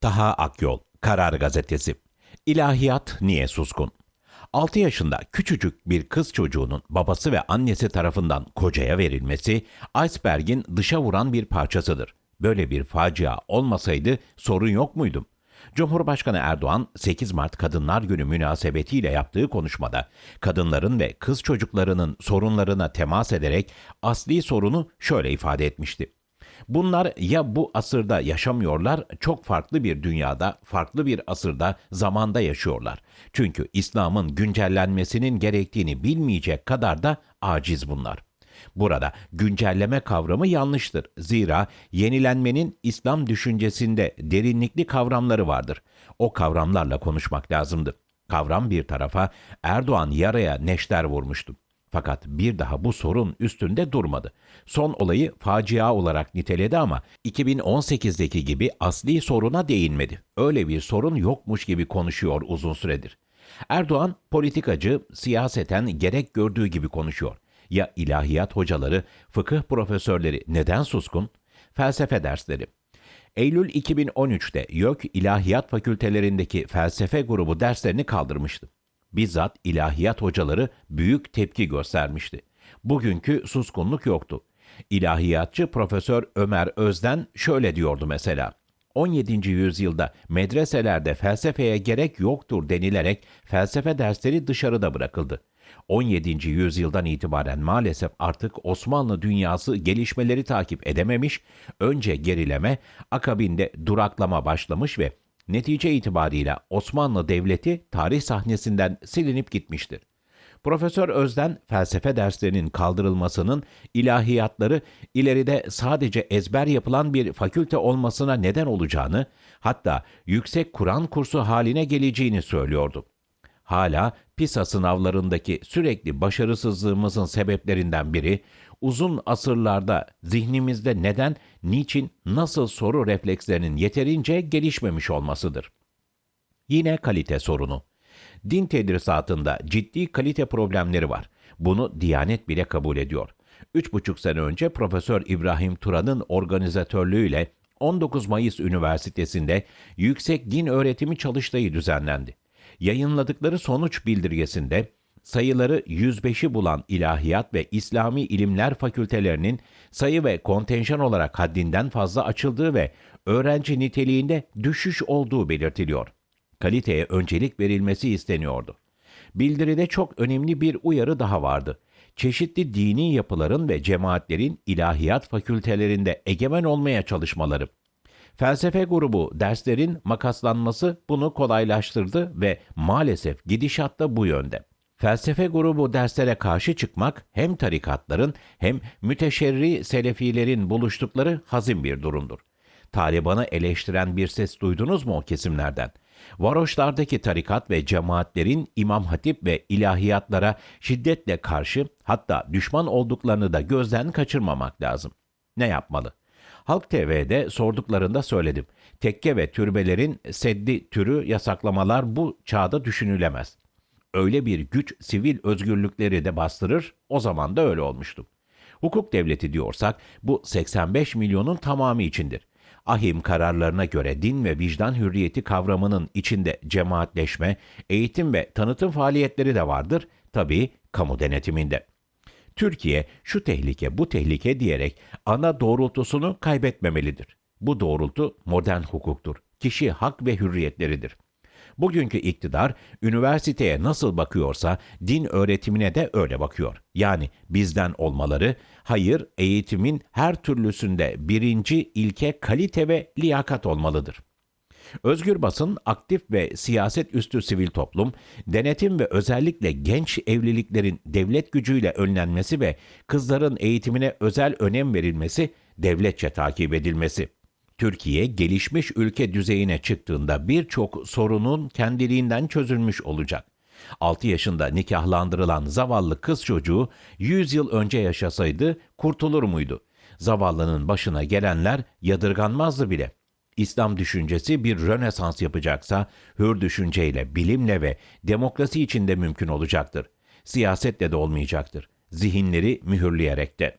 Taha Akyol, Karar Gazetesi. İlahiyat niye suskun? 6 yaşında küçücük bir kız çocuğunun babası ve annesi tarafından kocaya verilmesi iceberg'in dışa vuran bir parçasıdır. Böyle bir facia olmasaydı sorun yok muydu? Cumhurbaşkanı Erdoğan 8 Mart Kadınlar Günü münasebetiyle yaptığı konuşmada kadınların ve kız çocuklarının sorunlarına temas ederek asli sorunu şöyle ifade etmişti. Bunlar ya bu asırda yaşamıyorlar, çok farklı bir dünyada, farklı bir asırda, zamanda yaşıyorlar. Çünkü İslam'ın güncellenmesinin gerektiğini bilmeyecek kadar da aciz bunlar. Burada güncelleme kavramı yanlıştır. Zira yenilenmenin İslam düşüncesinde derinlikli kavramları vardır. O kavramlarla konuşmak lazımdı. Kavram bir tarafa Erdoğan yaraya neşter vurmuştu. Fakat bir daha bu sorun üstünde durmadı. Son olayı facia olarak niteledi ama 2018'deki gibi asli soruna değinmedi. Öyle bir sorun yokmuş gibi konuşuyor uzun süredir. Erdoğan politikacı, siyaseten gerek gördüğü gibi konuşuyor. Ya ilahiyat hocaları, fıkıh profesörleri neden suskun? Felsefe dersleri. Eylül 2013'te YÖK İlahiyat Fakültelerindeki felsefe grubu derslerini kaldırmıştı. Bizzat ilahiyat hocaları büyük tepki göstermişti. Bugünkü suskunluk yoktu. İlahiyatçı Profesör Ömer Özden şöyle diyordu mesela. 17. yüzyılda medreselerde felsefeye gerek yoktur denilerek felsefe dersleri dışarıda bırakıldı. 17. yüzyıldan itibaren maalesef artık Osmanlı dünyası gelişmeleri takip edememiş, önce gerileme, akabinde duraklama başlamış ve netice itibariyle Osmanlı Devleti tarih sahnesinden silinip gitmiştir. Profesör Özden felsefe derslerinin kaldırılmasının ilahiyatları ileride sadece ezber yapılan bir fakülte olmasına neden olacağını, hatta yüksek Kur'an kursu haline geleceğini söylüyordu. Hala PISA sınavlarındaki sürekli başarısızlığımızın sebeplerinden biri uzun asırlarda zihnimizde neden, niçin, nasıl soru reflekslerinin yeterince gelişmemiş olmasıdır. Yine kalite sorunu. Din tedrisatında ciddi kalite problemleri var. Bunu Diyanet bile kabul ediyor. Üç buçuk sene önce Profesör İbrahim Turan'ın organizatörlüğüyle 19 Mayıs Üniversitesi'nde Yüksek Din Öğretimi Çalıştayı düzenlendi. Yayınladıkları sonuç bildirgesinde sayıları 105'i bulan ilahiyat ve İslami ilimler fakültelerinin sayı ve kontenjan olarak haddinden fazla açıldığı ve öğrenci niteliğinde düşüş olduğu belirtiliyor. Kaliteye öncelik verilmesi isteniyordu. Bildiride çok önemli bir uyarı daha vardı. Çeşitli dini yapıların ve cemaatlerin ilahiyat fakültelerinde egemen olmaya çalışmaları. Felsefe grubu derslerin makaslanması bunu kolaylaştırdı ve maalesef gidişat da bu yönde. Felsefe grubu derslere karşı çıkmak hem tarikatların hem müteşerri selefilerin buluştukları hazin bir durumdur. Taliban'ı eleştiren bir ses duydunuz mu o kesimlerden? Varoşlardaki tarikat ve cemaatlerin imam hatip ve ilahiyatlara şiddetle karşı hatta düşman olduklarını da gözden kaçırmamak lazım. Ne yapmalı? Halk TV'de sorduklarında söyledim. Tekke ve türbelerin seddi türü yasaklamalar bu çağda düşünülemez. Öyle bir güç sivil özgürlükleri de bastırır, o zaman da öyle olmuştu. Hukuk devleti diyorsak bu 85 milyonun tamamı içindir. Ahim kararlarına göre din ve vicdan hürriyeti kavramının içinde cemaatleşme, eğitim ve tanıtım faaliyetleri de vardır, tabii kamu denetiminde. Türkiye şu tehlike bu tehlike diyerek ana doğrultusunu kaybetmemelidir. Bu doğrultu modern hukuktur. Kişi hak ve hürriyetleridir. Bugünkü iktidar üniversiteye nasıl bakıyorsa din öğretimine de öyle bakıyor. Yani bizden olmaları, hayır eğitimin her türlüsünde birinci ilke kalite ve liyakat olmalıdır. Özgür basın, aktif ve siyaset üstü sivil toplum, denetim ve özellikle genç evliliklerin devlet gücüyle önlenmesi ve kızların eğitimine özel önem verilmesi, devletçe takip edilmesi. Türkiye gelişmiş ülke düzeyine çıktığında birçok sorunun kendiliğinden çözülmüş olacak. 6 yaşında nikahlandırılan zavallı kız çocuğu 100 yıl önce yaşasaydı kurtulur muydu? Zavallının başına gelenler yadırganmazdı bile. İslam düşüncesi bir rönesans yapacaksa hür düşünceyle, bilimle ve demokrasi içinde mümkün olacaktır. Siyasetle de olmayacaktır. Zihinleri mühürleyerek de.